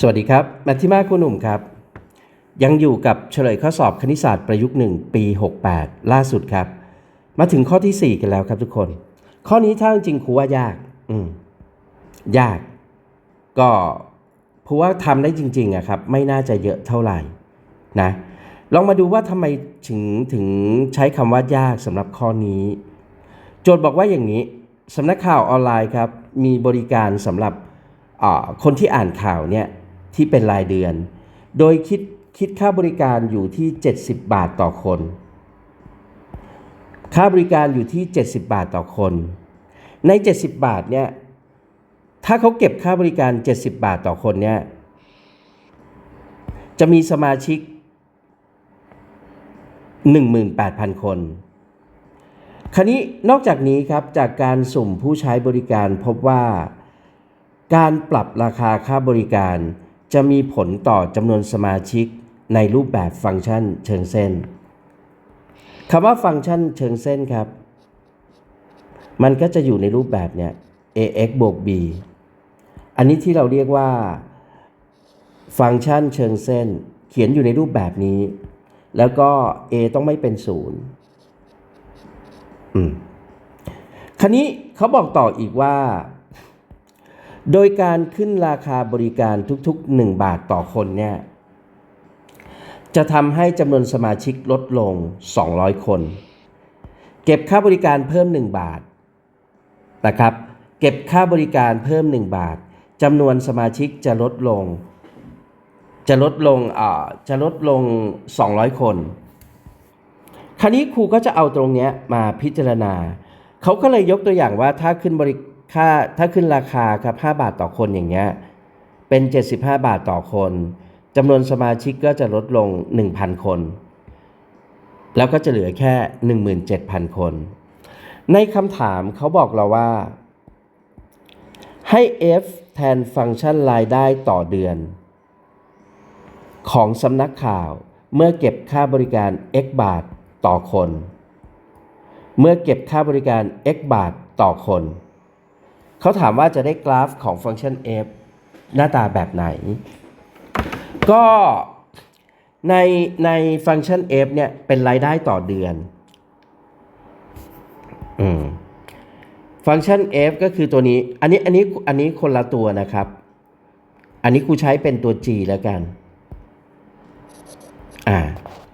สวัสดีครับแมทธิมาคุณหนุ่มครับ ยังอยู่กับเฉลยข้อสอบคณิตศาสตร์ประยุกต์ 1 ปี 68 ล่าสุดครับ มาถึงข้อที่ 4 กันแล้วครับทุกคน ข้อนี้ถ้าจริงๆครูว่ายาก อืม ยาก ก็เพราะว่าทำได้จริงๆอะครับ ไม่น่าจะเยอะเท่าไหร่นะลองมาดูว่าทำไมถึงถึงใช้คำว่ายากสำหรับข้อนี้ โจทย์บอกว่าอย่างนี้สำนักข่าวออนไลน์ครับ มีบริการสำหรับคนที่อ่านข่าวเนี่ย ที่เป็นรายเดือน โดยคิดคิดค่าบริการอยู่ที่ 70 บาทต่อคน ค่าบริการอยู่ที่ 70 บาทต่อคน ใน 70 บาทเนี่ย ถ้าเขาเก็บค่าบริการ 70 บาทต่อคนเนี่ย จะมีสมาชิก 18,000 คน คราวนี้นอกจากนี้ครับ จากการสุ่มผู้ใช้บริการพบว่า การปรับราคาค่าบริการ จะมีผลต่อจำนวนสมาชิกในรูปแบบฟังก์ชันเชิงเส้นคำว่าฟังก์ชันเชิงเส้นครับ มันก็จะอยู่ในรูปแบบเนี่ย ax บวก b อันนี้ที่เราเรียกว่า ฟังก์ชันเชิงเส้น เขียนอยู่ในรูปแบบนี้ แล้วก็ a ต้องไม่เป็นศูนย์อืม คราวนี้เขาบอกต่ออีกว่า โดยการขึ้นราคาบริการทุกๆ 1 บาทต่อคนเนี่ยจะทำให้จำนวนสมาชิกลดลง 200 คน เก็บค่าบริการเพิ่ม 1 บาทนะครับ เก็บค่าบริการเพิ่ม 1 บาทจำนวนสมาชิกจะลดลง จะลดลงอ่าจะลดลง 200 คน คราวนี้ครูก็จะเอาตรงเนี้ยมาพิจารณา เขาก็เลยยกตัวอย่างว่าถ้าขึ้นบริ ค่าถ้าขึ้นราคาครับ5บาทต่อคนอย่างเงี้ยเป็น 75 บาทต่อคนจำนวนสมาชิกก็จะลดลง 1,000 คน แล้วก็จะเหลือแค่ 17,000 คน ในคำถามเขาบอกเราว่า ให้ f แทนฟังก์ชันรายได้ต่อเดือน ของสำนักข่าวเมื่อเก็บค่าบริการ x บาทต่อคน เมื่อเก็บค่าบริการ x บาทต่อคน เขาถามว่าจะได้กราฟของฟังก์ชัน f หน้าตาแบบไหน ก็ในในฟังก์ชัน f เนี่ยเป็นรายได้ต่อเดือนอืมฟังก์ชัน f ก็คือตัวนี้ อันนี้อันนี้อันนี้คนละตัวนะครับ อันนี้ครูใช้เป็นตัว g แล้วกัน อ่า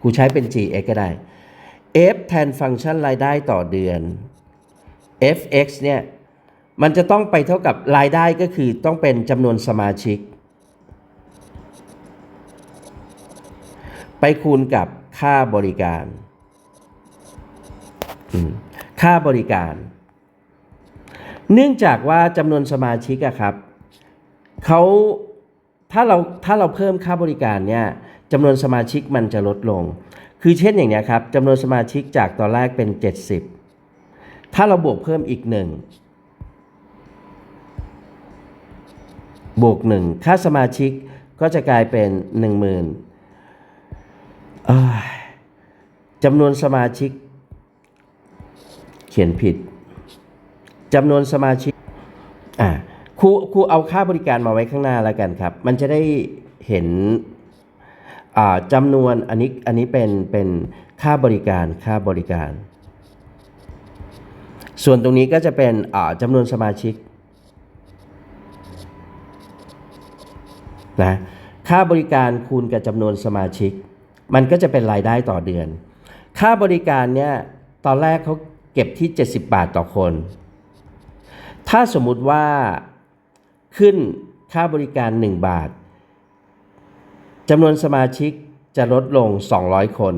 ครูใช้เป็น gx ก็ได้ f แทนฟังก์ชันรายได้ต่อเดือน fx เนี่ย มันจะต้องไปเท่ากับรายได้ก็คือต้องเป็นจำนวนสมาชิก ไปคูณกับค่าบริการ ค่าบริการ เนื่องจากว่าจำนวนสมาชิกอะครับเขาถ้าเราถ้าเราเพิ่มค่าบริการเนี่ยจำนวนสมาชิกมันจะลดลง คือเช่นอย่างเนี้ยครับจำนวนสมาชิกจากตอนแรกเป็น 70 ถ้าเราบวกเพิ่มอีกหนึ่ง บวกหนึ่งค่าสมาชิกก็จะกลายเป็น 1 0,000จำนวนสมาชิก เขียนผิดจำนวนสมาชิกอ่าครูครูเอาค่าบริการมาไว้ข้างหน้าแล้วกันครับ มันจะได้เห็นจำนวนอันนี้อันนี้เป็นเป็นค่าบริการค่าบริการ ส่วนตรงนี้ก็จะเป็นจำนวนสมาชิก นะค่าบริการคูณกับจำนวนสมาชิก มันก็จะเป็นรายได้ต่อเดือน ค่าบริการเนี่ยตอนแรกเขาเก็บที่ 70 บาทต่อคน ถ้าสมมุติว่าขึ้นค่าบริการ 1 บาทจำนวนสมาชิกจะลดลง 200 คน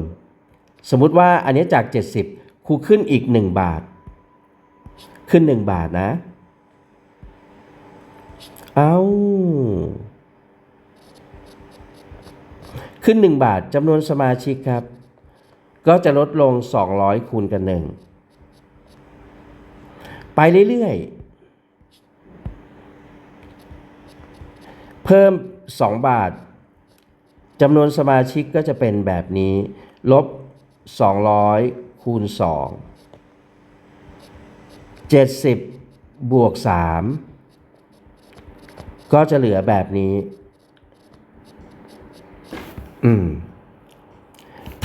สมมุติว่าอันนี้จาก 70 ครูขึ้นอีก 1 บาท ขึ้น 1 บาทนะ เอา ขึ้น 1 บาทจำนวนสมาชิกครับ ก็จะลดลง 200 คูณกัน 1 ไปเรื่อยๆ เพิ่ม 2 บาทจำนวนสมาชิกก็จะเป็นแบบนี้ ลบ 200 คูณ 2 70 บวก 3 ก็จะเหลือแบบนี้ อืม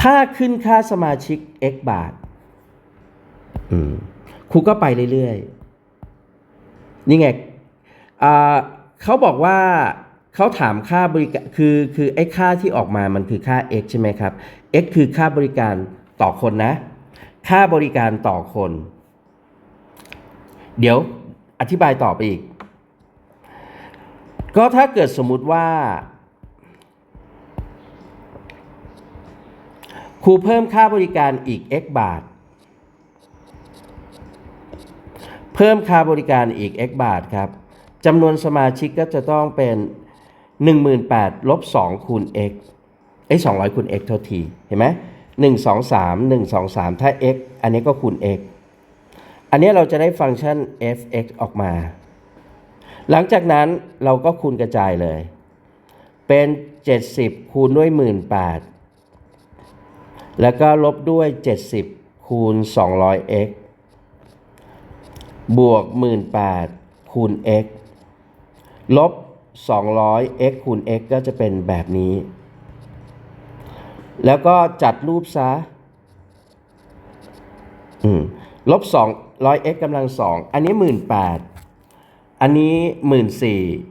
ถ้าขึ้นค่าสมาชิก x บาท อืมครูก็ไปเรื่อยๆ นี่ไงอ่าเขาบอกว่าเขาถามค่าบริการ คือ คือไอ้ค่าที่ออกมามันคือค่า x ใช่ไหมครับ x คือค่าบริการต่อคนนะ ค่าบริการต่อคน เดี๋ยวอธิบายต่อไปอีก ก็ถ้าเกิดสมมุติว่า รูเพิ่มค่าบริการอีก x บาท เพิ่มค่าบริการอีก x บาทครับจำนวนสมาชิกก็จะต้องเป็น 18,000ลบ2คูณ x ไอ้ย200คูณ x เท่าทีเห็นไหม1 2 3 1 2 3 ถ้า x อันนี้ก็คูณ x อันนี้เราจะได้ฟังก์ชัน f(x) ออกมา หลังจากนั้นเราก็คูณกระจายเลย เป็น 70 คูณด้วย 18,000 แล้วก็ลบด้วย 70 คูณ 200x บวก 18,000 คูณ x ลบ 200x คูณ x ก็จะเป็นแบบนี้ แล้วก็จัดรูปซะอืมลบ 200x กำลังสองอันนี้ 18,000 อันนี้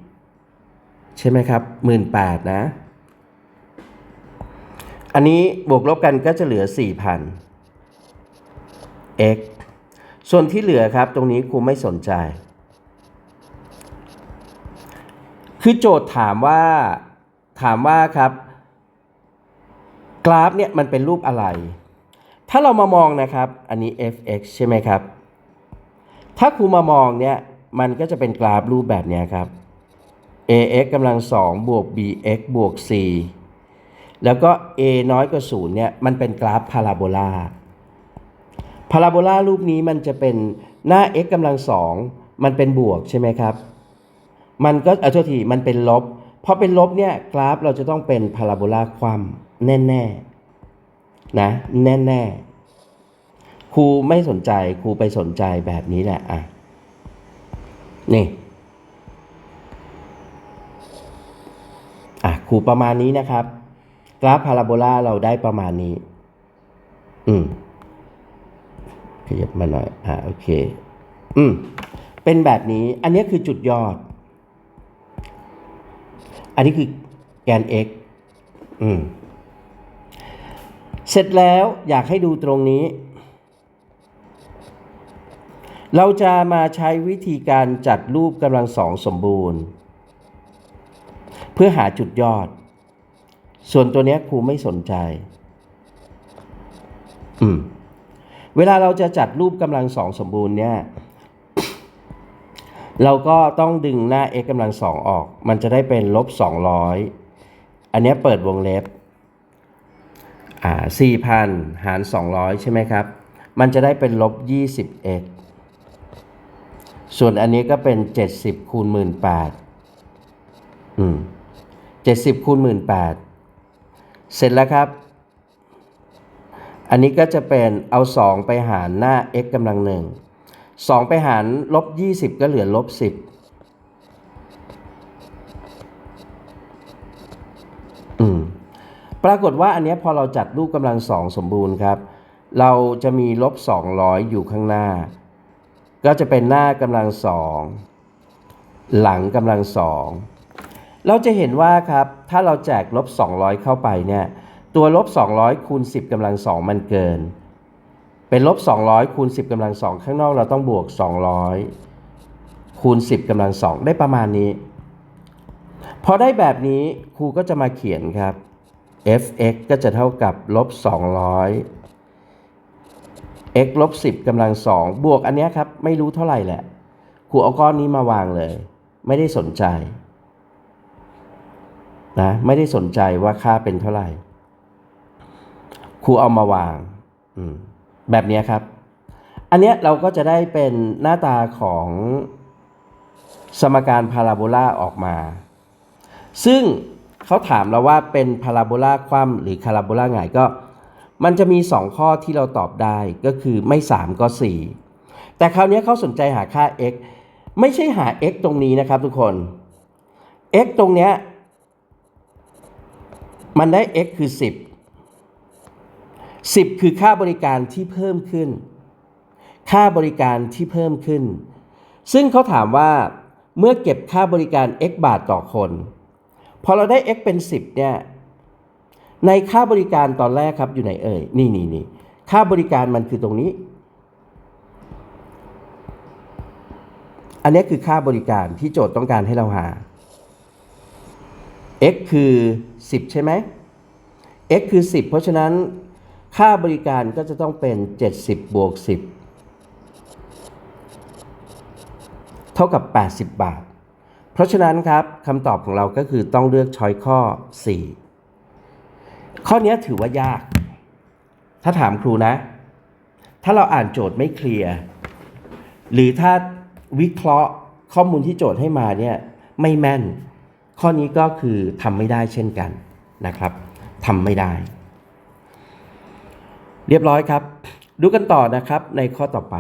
14,000 ใช่ไหมครับ 18,000 นะ อันนี้บวกลบกันก็จะเหลือ 4,000 x ส่วนที่เหลือครับตรงนี้ครูไม่สนใจ คือโจทย์ถามว่าถามว่าครับ กราฟเนี่ยมันเป็นรูปอะไร ถ้าเรามามองนะครับ อันนี้ fx ใช่ไหมครับ ถ้าครูมามองเนี่ยมันก็จะเป็นกราฟรูปแบบเนี้ยครับ ax กำลังสองบวก bx บวก c แล้วก็ a น้อยกว่า0เนี่ยมันเป็นกราฟพาราโบลาพาราโบลารูปนี้มันจะเป็นหน้า x กำลังสองมันเป็นบวกใช่ไหมครับ มันก็เอาโทษทีมันเป็นลบพอเป็นลบเนี่ยกราฟเราจะต้องเป็นพาราโบลาความแน่ ๆ นะ แน่ ๆ ครูไม่สนใจครูไปสนใจแบบนี้แหละอะนี่อะครูประมาณนี้นะครับ กราฟพาราโบลาเราได้ประมาณนี้ อืม ขยับมาหน่อย อ่า โอเค อืม เป็นแบบนี้ อันนี้คือจุดยอด อันนี้คือแกน x อืม เสร็จแล้วอยากให้ดูตรงนี้ เราจะมาใช้วิธีการจัดรูปกำลังสองสมบูรณ์ เพื่อหาจุดยอด ส่วนตัวเนี้ยครูไม่สนใจ อืม เวลาเราจะจัดรูปกำลังสองสมบูรณ์เนี่ย เราก็ต้องดึงหน้า x กำลังสองออก มันจะได้เป็นลบ200อันนี้เปิดวงเล็บ อ่า4,000หาร200ใช่ไหมครับ มันจะได้เป็นลบ 20x ส่วนอันนี้ก็เป็น70คูณ18,000อืม70คูณ18,000 เสร็จแล้วครับ อันนี้ก็จะเป็นเอา 2 ไปหารหน้า x กำลังหนึ่ง2ไปหารลบ20ก็เหลือลบ10อืมปรากฏว่าอันเนี้ยพอเราจัดรูปกำลังสองสมบูรณ์ครับ เราจะมีลบ200อยู่ข้างหน้า ก็จะเป็นหน้ากำลังสองหลังกำลังสอง เราจะเห็นว่าครับ ถ้าเราแจกลบ 200 เข้าไปเนี่ย ตัวลบ 200คูณ10กำลังสองมันเกิน เป็นลบ 200คูณ10กำลังสองข้างนอกเราต้องบวก 200คูณ10กำลังสองได้ประมาณนี้ พอได้แบบนี้ครูก็จะมาเขียนครับ fx ก็จะเท่ากับลบ 200 x ลบ 10กำลังสองบวกอันนี้ครับ ไม่รู้เท่าไหร่แหละครูเอาก้อนนี้มาวางเลย ไม่ได้สนใจ นะไม่ได้สนใจว่าค่าเป็นเท่าไหร่ครูเอามาวางแบบนี้ครับ อันเนี้ยเราก็จะได้เป็นหน้าตาของสมการพาราโบลาออกมา ซึ่งเขาถามเราว่าเป็นพาราโบลาคว่ำหรือคาราโบลาหงายก็ มันจะมี 2 ข้อที่เราตอบได้ก็คือไม่ 3 ก็ 4 แต่คราวนี้เขาสนใจหาค่า x ไม่ใช่หา x ตรงนี้นะครับทุกคน x ตรงเนี้ย มันได้ x คือ 10 10 คือค่าบริการที่เพิ่มขึ้น ค่าบริการที่เพิ่มขึ้น ซึ่งเขาถามว่าเมื่อเก็บค่าบริการ x บาทต่อคน พอเราได้ x เป็น 10 เนี่ย ในค่าบริการตอนแรกครับอยู่ไหนเอ่ย นี่นี่นี่ค่าบริการมันคือตรงนี้ อันนี้คือค่าบริการที่โจทย์ต้องการให้เราหา x คือ 10 ใช่ไหม x คือ 10 เพราะฉะนั้นค่าบริการก็จะต้องเป็น 70 บวก 10 เท่ากับ 80 บาท เพราะฉะนั้นครับคำตอบของเราก็คือต้องเลือกช้อยข้อ 4 ข้อนี้ถือว่ายาก ถ้าถามครูนะ ถ้าเราอ่านโจทย์ไม่เคลียร์ หรือถ้าวิเคราะห์ข้อมูลที่โจทย์ให้มาเนี่ยไม่แม่น ข้อนี้ก็คือทำไม่ได้เช่นกันนะครับทำไม่ได้ เรียบร้อยครับ ดูกันต่อนะครับในข้อต่อไป